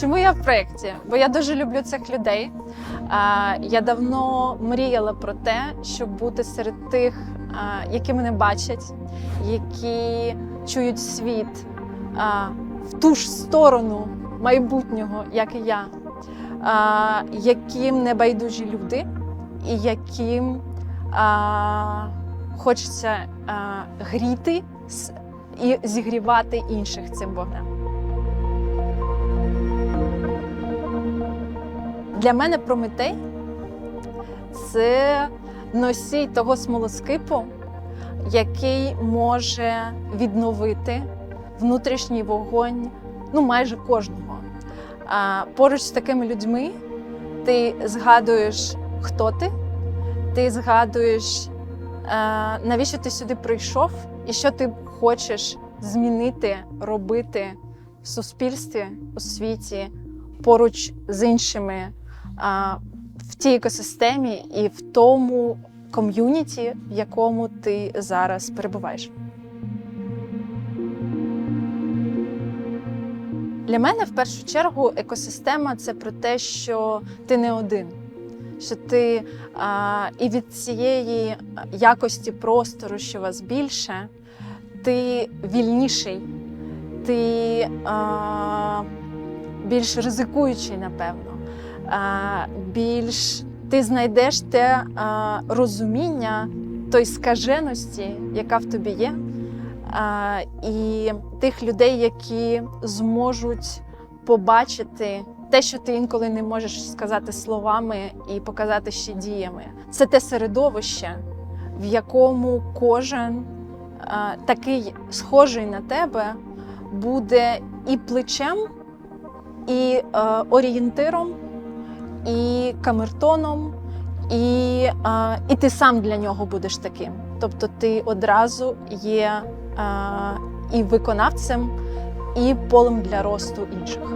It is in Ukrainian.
Чому я в проєкті? Бо я дуже люблю цих людей. Я давно мріяла про те, щоб бути серед тих, які мене бачать, які чують світ в ту ж сторону майбутнього, як і я, яким не байдужі люди, і яким хочеться гріти і зігрівати інших цим вогнем. Для мене Прометей це носій того смолоскипу, який може відновити внутрішній вогонь ну, майже кожного. А поруч з такими людьми ти згадуєш, хто ти, ти згадуєш, навіщо ти сюди прийшов і що ти хочеш змінити, робити в суспільстві, у світі, поруч з іншими в тій екосистемі і в тому ком'юніті, в якому ти зараз перебуваєш. Для мене в першу чергу екосистема це про те, що ти не один, що ти а, і від цієї якості простору, що вас більше, ти вільніший, ти а, більш ризикуючий, напевно, більш ти знайдеш те розуміння той скаженості, яка в тобі є, і тих людей, які зможуть побачити те, що ти інколи не можеш сказати словами і показати ще діями. Це те середовище, в якому кожен а, такий схожий на тебе буде і плечем, і е, орієнтиром, і камертоном, і, е, і ти сам для нього будеш таким. Тобто ти одразу є е, і виконавцем, і полем для росту інших.